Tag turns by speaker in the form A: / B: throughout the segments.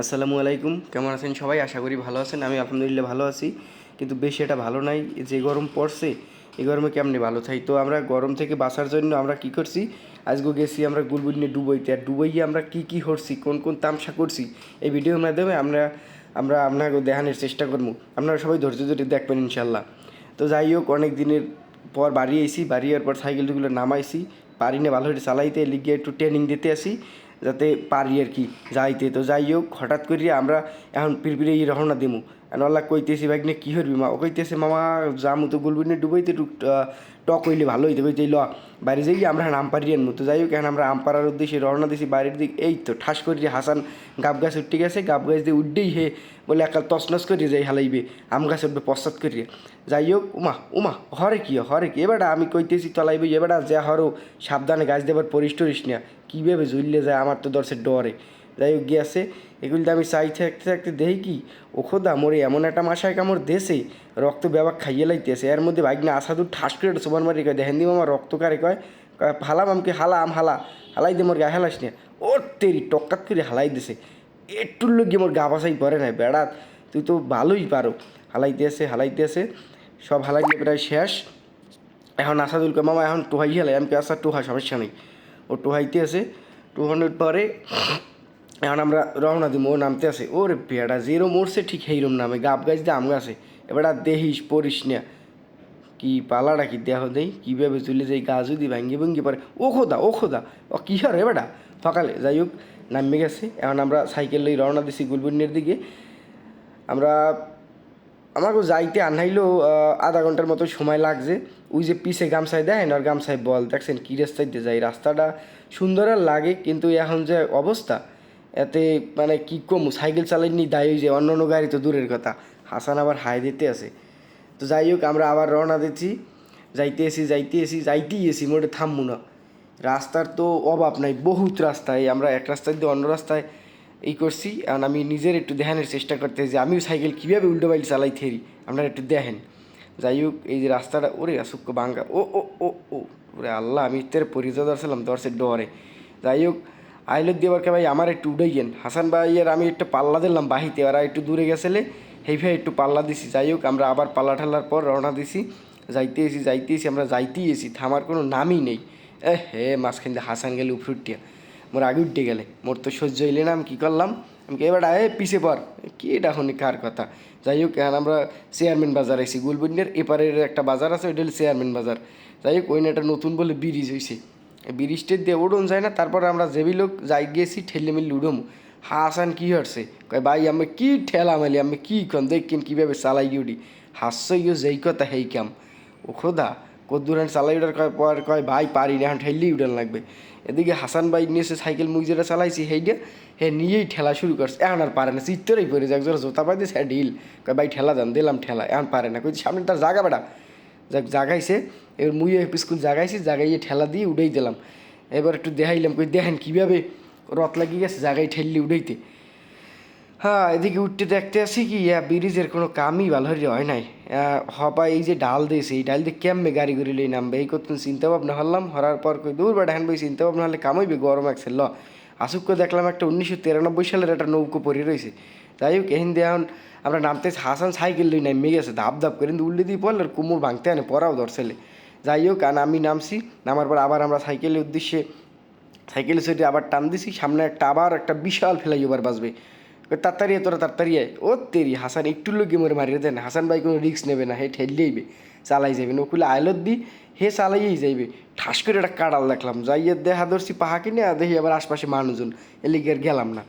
A: আসসালামু আলাইকুম। কেমন আছেন সবাই? আশা করি ভালো আছেন। আমি আলহামদুলিল্লাহ ভালো আছি। কিন্তু বেশি এটা ভালো নাই। যে গরম পড়ছে এই গরমে কেমনি ভালো থাই? তো আমরা গরম থেকে বাঁচার জন্য আমরা কি করছি? আজকে গেছি আমরা গুলবুল নিয়ে ডুবইতে। আর ডুবইয়ে আমরা কি কি করছি? কোন কোন তামসা করছি? এই ভিডিওর মাধ্যমে আমরা আমরা আপনাকে দেখানোর চেষ্টা করব। আপনারা সবাই ধৈর্য ধরে দেখবেন ইনশাল্লাহ তো যাই হোক, অনেক দিনের পর বাড়ি আইসি বাড়ি পর সাইকেলগুলো নামাইছি। পারি না ভালো করে চালাইতে লিগে একটু ট্রেনিং দিতে আসি। যাতে পারি আর কি, যাইতে। তো যাই হোক, হঠাৎ করে আমরা এখন পিরপিরে রওনা দিমু। নল্লা কইতেছি, ভাই, নে কী হরবি মা? ও কইতেছে, মামা যামু তো গুলবি নে ডুবাইতে টক হইলে ভালো হইতে। কইতে ল, বাইরে যাই, আমরা এখন আম পারি আনব। তো যাই হোক আমরা আম পাড়ার উদ্দেশ্যে রওনা দিছি বাইরের দিক। এই তো, ঠাস করে হাসান গাব গাছ উঠতে গেছে, গাব গাছ দিয়ে উঠতেই হে বলে একাল তসনস করে যাই হালাইবে, আম গাছ উঠবে পশ্চাৎ করিয়ে যাই হোক, উমা উমা, হরে কি হরে কি? এবারটা আমি কইতেছি তলাইবে এবারটা যে হরো, সাবধানে গাছ দেবার পরিস টরিস না। কীভাবে ঝুললে যায়, আমার তো দর্শের ডরে। যাই হোক গিয়েছে এগুলো আমি চাই থাকতে থাকতে দেখি কি? ও খোদা, মোরে এমন একটা মাসায় কামড় দেশে রক্ত ব্যাপার খাইয়ে লাইতেছে। এর মধ্যে বাইক না আসাদুর ঠাস করে একটা সোবার মারি কয়, দেখেন দিব আমার রক্ত কারে কয়? হালাম আমকে হালা আম, হালা। হালাই দে, মোর গা হেলাস না। ও তেরি টক্কাত করে হালাই দিছে। একটুর লোক মোর গা বাসাই পরে নাই বেড়াত তুই তো ভালোই পারো। হালাইতে আছে হালাইতে আছে সব হালাইতে প্রায় শেষ। এখন আসাদুল মামা, এখন টোহাই হেলাই, আমি আসা টোহা সমস্যা নেই। ও টোহাইতে আছে টোহানোর পরে এখন আমরা রওনা দিব ও নামতে আছে। ওরে পেয়ারা যেরো মরছে ঠিক সেইরম নামে। গাব গাছ দিয়ে আম গাছে এবার আর দেহিস, পড়িস না। কি পালাটা কি দেহ দেই কীভাবে চলে যাই গা যদি ভাঙ্গি ভঙ্গি পারে ও খোদা ও খোদা, ও কী আর এবারটা সকালে, যাই হোক, নামে গেছে। এখন আমরা সাইকেল লই রওনা দিছি গুলবুন্নের দিকে। আমরা আমাকে যাইতে আনাইলেও আধা ঘণ্টার মতো সময় লাগছে। ওই যে পিছে গামছায় দেয় আর গামছায় বল। দেখছেন কী রাস্তায় দিয়ে যাই রাস্তাটা সুন্দর লাগে, কিন্তু এখন যে অবস্থা এতে মানে কি কম, সাইকেল চালাইনি, দায়ী যে অন্য অন্য গাড়ি তো দূরের কথা। হাসান আবার হাই দিতে আছে। তো যাই হোক, আমরা আবার রওনা দিচ্ছি। যাইতে এসি যাইতে এসি, যাইতেই এসি, মোটে থামবো না। রাস্তার তো অভাব নাই, বহুত রাস্তায় আমরা এক রাস্তায় দিয়ে অন্য রাস্তায় এই করছি। এখন আমি নিজের একটু দেখানোর চেষ্টা করতে যে আমিও সাইকেল কীভাবে উল্টো বাইল চালাই থেরি আপনারা একটু দেখেন। যাই হোক, এই যে রাস্তাটা, ওরে আসুক বাঙ্গা ও ও ও ও, ওরে আল্লাহ, আমি ইত্যার পরিচয় দর্শালাম দর্শের ডরে যাই হোক আইলত দেবার কে ভাই আমার একটু উড়াইয়েন। হাসান ভাইয়ের আমি একটু পাল্লা দিলাম বাহিতে, ওরা একটু দূরে গেছিলে। সেই ভাই, একটু পাল্লা দিছি। যাই হোক, আমরা আবার পাল্লা ঠাল্লার পর রওনা দিছি। যাইতে এসি যাইতে এসি, আমরা যাইতেই এসি। থামার কোনো নামই নেই। এ হে, মাঝখান দিয়ে হাসান গেলে উফরুটিয়া মোর আগে উঠে গেলে। মোর তো সহ্য হইলে না, আমি কী করলাম? আমি এবার এ পিছে পর। কি এটা শুনি কার কথা? যাই হোক, এখন আমরা চেয়ারম্যান বাজার আইছি। গুলবন্ডের এপারের একটা বাজার আছে, ওইটা হলো চেয়ারম্যান বাজার। যাই হোক, ওই একটা নতুন বলে ব্রিজ হয়েছে ব্রিজটের দিয়ে উড়ন যায় না, তারপর আমরা যেবি লোক যাই গেছি, ঠেলে মিলি উড়ম। হাসান কি হচ্ছে কয়, ভাই, আমি কি ঠেলা মালি, আমি কি কন দেখেন কীভাবে চালাই উঠি হাস্য ইয়ে যেই কথা হেই কাম। ও খোদা কদ্দুর হ্যান্ড চালাই উঠার কয়, পর কয়, ভাই, পারি না, এখন ঠেললেই উঠান লাগবে। এদিকে হাসান ভাই নিয়েছে সাইকেল মুখ যেটা চালাইছি সেইটা হে নিয়েই ঠেলা শুরু করছে। এখন আর পারে না, চিত্তরেই পড়ে যায়, একজোড়া জোতা পাই দিয়েছে ঢিল। কয়, ভাই, ঠেলা যান দিলাম ঠেলা, এখন পারে না। কই সামনে তার জাগা বেড়া। যাক, জাগাইছে। এবার মুই স্কুল জাগাইছি, জাগাইয়ে ঠেলা দিয়ে উড়াই দিলাম। এবার একটু দেখাইলাম, কই দেখেন কীভাবে রথ লাগিয়ে গেছে, জাগাই ঠেললি উড়াইতে। হ্যাঁ এদিকে উঠতে দেখতে আসি কি, ইয়া ব্রিজের কোনো কামই ভালো হয়ে হয় নাই হবা এই যে ডাল দিয়েছে, এই ডাল দিয়ে কেমবে গাড়ি করে লই নামবে? এই করতেন চিন্তা ভাবনা হলাম হরার পর কই, দূর বা ডান বই চিন্তা ভাবনা হলে কামইবে গরম একছে ল। আসুক দেখলাম একটা উনিশশো তিরানব্বই সালের একটা নৌকো পরে রয়েছে। যাই হোক এহিন দিয়ে এখন আমরা নামতে হাসান সাইকেল লই নামে গেছে, ধাপ ধাপ করে উল্লে দিয়ে পড়লে আর কুমুর ভাঙতে আনে, পড়াও ধরছেলে যাই হোক আর আমি নামছি, নামার পর আবার আমরা সাইকেলের উদ্দেশ্যে, সাইকেলের সাইডে আবার টান দিছি, সামনে একটা আবার একটা বিশাল ফেলাই ওভার বাসবে তাড়াতাড়ি তোরা, তাড়াতাড়ি আয়। ও তেরি, হাসান একটু লোক মরে মারিয়ে দেন, হাসান ভাই কোনো রিক্স নেবে না, হে ঠেললেইবে চালাই যাবে নকুলে আইলত দি, হে চালাইয়েই যাইবে। ঠাস করে একটা কাড়াল দেখলাম, যাইয়ে দেখা ধরছি পাহা নিয়ে দেখি আবার আশপাশে মানুষজন এলিগে আর গেলাম না।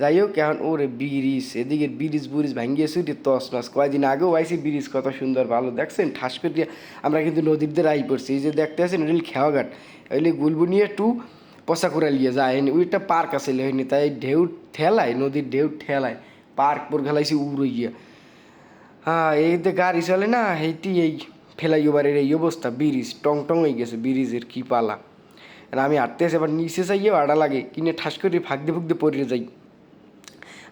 A: যাই হোক এখন ওরে ব্রিজ এদিকে ব্রিজ বুরিজ ভাঙ্গিয়ে সুটি তস নস কয়দিন আগেও আইসি ব্রিজ কত সুন্দর, ভালো। দেখছেন, ঠাস করে আমরা কিন্তু নদীর দিয়ে আই পড়ছি এই যে দেখতে আছেন ওইটা খেওয়াঘাট। ওইলে গুলবুনিয়া টু পশাকুড়া লিয়ে যায়। ওইটা পার্ক আছে হয়নি তাই ঢেউ ঠেলায়, নদীর ঢেউ ঠেলায়, পার্ক পর খেলাইছি উড়ে গিয়া। হ্যাঁ এই যে গাড়ি চলে না এইটি এই ফেলাই ওবারের এই অবস্থা ব্রিজ টং টং হয়ে গেছে ব্রিজের কি পালা। আর আমি হাঁটতে আসে এবার নিচে যাইয়ে আড়া লাগে, কিনে ঠাস করে ফাঁকতে ফুকতে পড়ে যাই।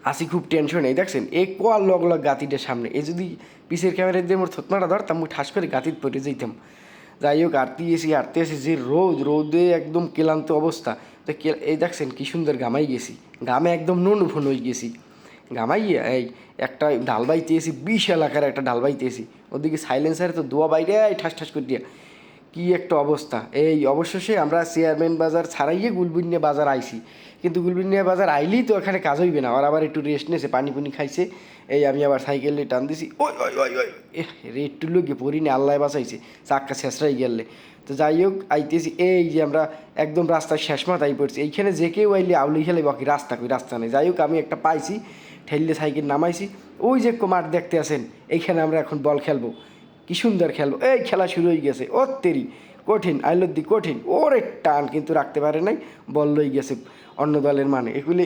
A: আসি খুব টেনশন দেখছেন? এ কোয়ার লগ লগ গাতিটার সামনে। এ যদি পিসের ক্যামেরা দিয়ে মোর থতমাটা ধরতাম মুই ঠাস করে গাতিত পড়ে যাইতাম। যাই হোক, আরতি এসি, আরতে এসি, যে রোদ, রোদে একদম ক্লান্ত অবস্থা। তো এই দেখছেন কি সুন্দর গামাই গেছি। গামে একদম নুন ফোন হয়ে গেছি। ঘামাইয়া এই একটা ঢাল বাইতে এসি বিশ এলাকার একটা ঢাল বাইতে এসি, ওদিকে সাইলেন্সারে তো দোয়া বাইরে ঠাস ঠাস করে দিয়া কি একটা অবস্থা। এই অবশেষে আমরা চেয়ারম্যান বাজার ছাড়াইয়ে গুলবিনিয়া বাজার আইছি। কিন্তু গুলবিনিয়া বাজার আইলেই তো এখানে কাজ হইবে না। আর আবার একটু রেস্ট নেছে পানি পুনি খাইছে। এই আমি আবার সাইকেলে টান দিছি। ওই ওই ওই ওই। রেট টুলো গিয়ে পড়ি না, আল্লাহ বাঁচাইছে, চাক্কা শেষরাই গেলে। তো যাই হোক আইতেছি। এই যে আমরা একদম রাস্তার শেষ মাথায় পড়ছি। এইখানে যে কেউ আইলে আউলি খেলে বাকি, রাস্তা কই, রাস্তা নেই। যাই হোক আমি একটা পাইছি, ঠেললে সাইকেল নামাইছি। ওই যে মাঠ দেখতে আসেন এইখানে আমরা এখন বল খেলব। কি সুন্দর খেলব। এই খেলা শুরু হয়ে গেছে। ও তেরি কঠিন আইলদ্দি কঠিন, ওরে টান কিন্তু রাখতে পারে নাই, বল লই গেছে অন্য দলের মানে। এগুলি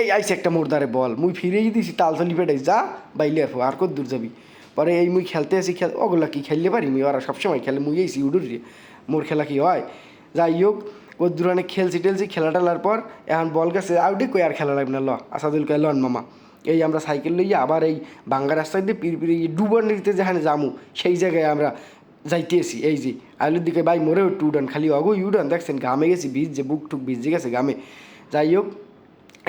A: এই আইসে একটা মোরদারে বল, মুই ফিরেই দিছি তালতলি পেটাই যা, বাইলে আর আর কত দূর যাবি। পরে এই মুই খেলতে আসি খেল, ওগুলা কি খেললে পারি মুই? ওরা সবসময় খেলে, মুই এইছি উডুর, মোর খেলা কি হয়? যাই হোক কদ্দুর অনেক খেলছি, টেলছি, খেলা টেলার পর এখন বল গেছে আউটে কই আর খেলা লাগবে না, ল, আসাদুল কয়, লন মামা। এই আমরা সাইকেল লইয়া আবার এই বাঙ্গা রাস্তায় দিয়ে পিড় পিড়ে ডুবার নিতে যেখানে যামু, সেই জায়গায় আমরা যাইতেছি এই যে আলুর দিকে ভাই মোরে একটু উডান খালি অগো ইউডান দেখছেন ঘামে গেছি ভিজছে বুক টুক ভিজে গেছে ঘামে। যাই হোক,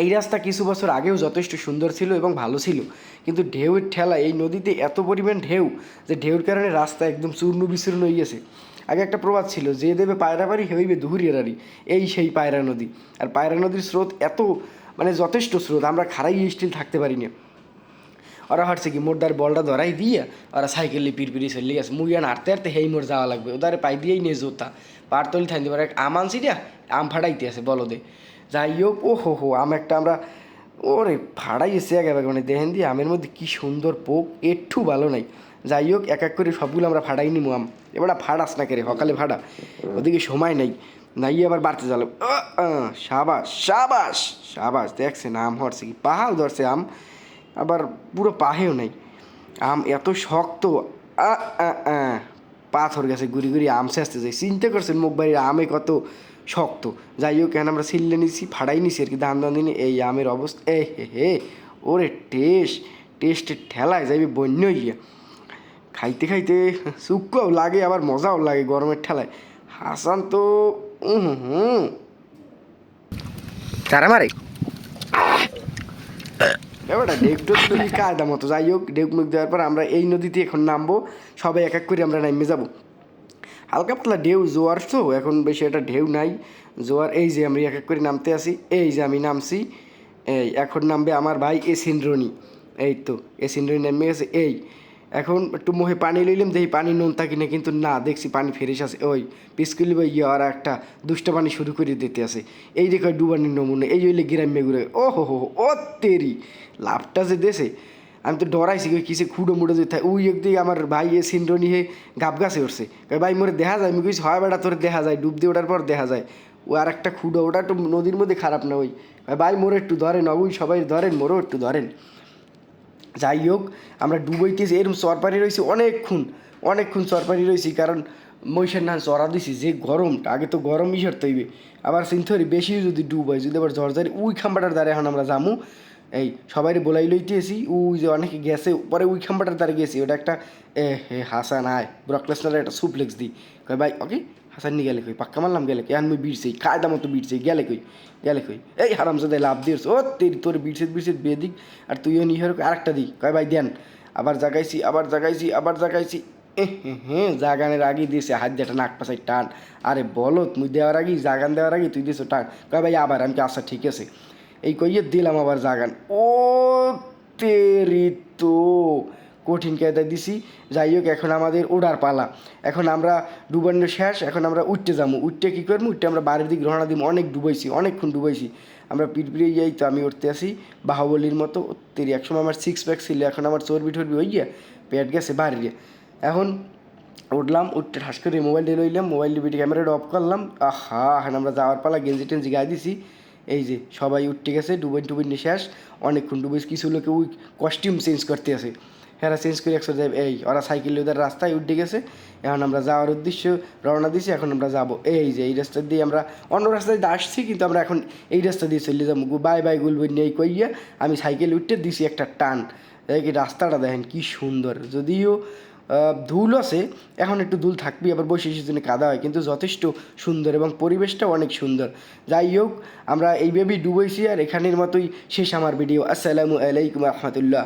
A: এই রাস্তা কিছু বছর আগেও যথেষ্ট সুন্দর ছিল এবং ভালো ছিল, কিন্তু ঢেউয়ের ঠেলা, এই নদীতে এত পরিমাণ ঢেউ যে ঢেউর কারণে রাস্তা একদম চূর্ণ বিচূর্ণ হয়ে গেছে। আগে একটা প্রবাদ ছিল, যে দেবে পায়রা বাড়ি হইবে দুহুরিয়ারি এই সেই পায়রা নদী। আর পায়রা নদীর স্রোত এত মানে যথেষ্ট স্রোত, আমরা খারাই স্টিল থাকতে পারি না ওরা হচ্ছে কি মোরদার বলটা ধরাই দিয়ে ওরা সাইকেলে পিরপিরি চলে গেছে মুই আর হাঁটতে হাঁটতে হেই মোর যাওয়া লাগবে ওদারে পাই দিয়েই নিয়ে জোতা পারতলি থাইতে পারে আম আনছি দিয়া আম ফাটাইতে আছে বলদে যাই হোক ও হো হো আম একটা আমরা ওরে ফাড়াই এসে একে মানে দেখেন দিয়ে আমের মধ্যে কি সুন্দর পোক একটু ভালো নাই যাই হোক এক এক করে সবগুলো আমরা ফাড়াই নিমু আম এবার ফাড়াস না কেরে সকালে ফাড়া ওদিকে সময় নেই নাই আবার বাড়তে চালো সাবাস সাবাস সাবাস দেখছেন আম হরছে কি পাহাড় ধরছে আম আবার পুরো পাহেও নাই। আম এত শক্ত পাথর গেছে ঘুরি ঘুরি আম আসতে যাই চিন্তা করছেন বাড়ির আমে কত শক্ত। যাই হোক কেন আমরা সিললে নিছি, ফাড়াই নিছি আর কি, ধান ধান দিনে। এই আমের অবস্থা, এ, হে হে, ওরে টেস্ট, টেস্টের ঠেলায় যাইবে বন্য গিয়া খাইতে খাইতে সুক্কাও লাগে, আবার মজাও লাগে গরমের ঠেলায়। হাসান তো উম হুম তারা মারে। এবারটা ডেকটো তুমি কায়দা মতো? যাই হোক, ডেক মুখ দেওয়ার পর আমরা এই নদীতে এখন নামবো, সবাই এক এক করে আমরা নামে যাব। হালকা পাতলা ঢেউ, জোয়ার তো, এখন বেশি একটা ঢেউ নাই। জোয়ার, এই যে আমি এক এক করে নামতে আসি, এই যে আমি নামছি, এই এখন নামবে আমার ভাই সিন্দ্রণী এই তো এসিন রনি নামে গেছে, এই। এখন একটু মোহে পানি লইলাম দেখি পানি নুন থাকি না কিন্তু না, দেখছি পানি ফেরিস আছে। ওই পিসকুলি বা ইয়ে আর একটা দুষ্ট পানি শুরু করে দিতে আছে। এই দেখো ডুবানির নমুনে, এই হইলে গ্রাম্য ঘুরে। ও হো হো, ও তেরি, লাভটা যে দেশে আমি তো ডরাইছি, কই কিসে খুঁড়ো মুড়ো যেতে ওই একদিকে আমার ভাই এ সিন্ডনি হে গাব গাছে উঠছে। ভাই, মোরে দেখা যায়? আমি কইছি, হয় বেটা, তোর দেখা যায়। ডুব দিয়ে ওঠার পর দেখা যায়। ও আর একটা খুঁড়ো, ওটা একটু নদীর মধ্যে খারাপ না ওই। ভাই, মোরে একটু ধরেন, ওই সবাই ধরেন, মোরও একটু ধরেন। যাই হোক, আমরা ডুবইতেছি এরকম চরপারি রয়েছি, অনেকক্ষণ অনেকক্ষণ চরপারি রয়েছি, কারণ মহিষের নান চড়া দিছি, যে গরমটা, আগে তো গরম ইসর তৈবে আবার সিনথরি বেশি যদি ডুব হয়, যদি আবার ঝরঝরি উই খাম্বাটার দ্বারা এখন আমরা যামু। এই সবাই বলাই লইতেছি উই যে অনেকে গেছে, পরে উই খাম্বাটার দ্বারা গেছি, ওটা একটা হাসান আয় ব্রকলেসনার একটা সুপ্লেক্স দিই। ভাই ওকে হাসান নিয়ে গেলে কই? পাক্কা মারলাম, গেলে কই? আমি বিড়ছি কায়দা মতো বিড়ছি গেলে কই? গেলে কই? এই হারাম সাদাই লাভ দিয়েছ ও তেরি তোর বিড়ছে বিড়ছে বিয়ে দিক। আর তুইও নিয়ে আরেকটা দিই কয় ভাই, দেন। আবার জাগাইছি আবার জাগাইছি আবার জাগাইছি। হ্যাঁ জাগানের আগেই দিয়েছে হাত দিয়ে নাক পাশাই টান। আরে বলো তুই দেওয়ার আগেই, জাগান দেওয়ার আগেই তুই দিয়েছ টান। কয় ভাই, আবার আমি কি আচ্ছা ঠিক আছে। এই কইয়ে দিলাম আবার জাগান। ও, তেরি তো। কঠিন কায়দা দিছি। যাই হোক, এখন আমাদের ওড়ার পালা। এখন আমরা ডুবানো শেষ, এখন আমরা উঠতে যাব উঠতে কী করব উঠতে আমরা বাড়ির দিকে রওনা দিব অনেক ডুবাইছি, অনেকক্ষণ ডুবাইছি। আমরা পিটপিড়ে যাই তো আমি উঠতে আসি। বাহুবলির মতো তেরি একসময় আমার সিক্স প্যাক ছিল, এখন আমার চর্বি টর্বি হয়ে গিয়ে পেট গেছে বাড়িয়ে এখন উঠলাম, উঠতে ঠাস করে মোবাইল দিয়ে লইলাম, মোবাইল দিয়ে ক্যামেরাটা অফ করলাম। আহা, এখন আমরা যাওয়ার পালা গেঞ্জি টেঞ্জি গায়ে দিছি। এই যে, সবাই উঠতে গেছে ডুবেন টুবেন শেষ। অনেকক্ষণ ডুবেছে কিছু লোকে ওই কস্টিউম চেঞ্জ করতে আছে। হ্যাঁ চেঞ্জ করে একশো যাবে। এই, ওরা সাইকেল ওদের রাস্তায় উঠে গেছে। এখন আমরা যাওয়ার উদ্দেশ্য রওনা দিছি, এখন আমরা যাব। এই যে, এই রাস্তা দিয়ে আমরা অন্য রাস্তায় দিয়ে আসছি, কিন্তু আমরা এখন এই রাস্তা দিয়ে চলে যাব। বাই বাই গুলবেন নিয়ে কইয়া আমি সাইকেল উঠতে দিছি একটা টান। কি রাস্তাটা দেখেন, কি সুন্দর। যদিও ধুল আছে, এখন একটু ধুল থাকবেই, আবার বৈশাখী সিজনে কাদা হয়, কিন্তু যথেষ্ট সুন্দর এবং পরিবেশটাও অনেক সুন্দর। যাই হোক, আমরা এইভাবেই ডুবেছি আর এখানের মতোই শেষ আমার ভিডিও। আসসালামু আলাইকুম রহমতুল্লাহ।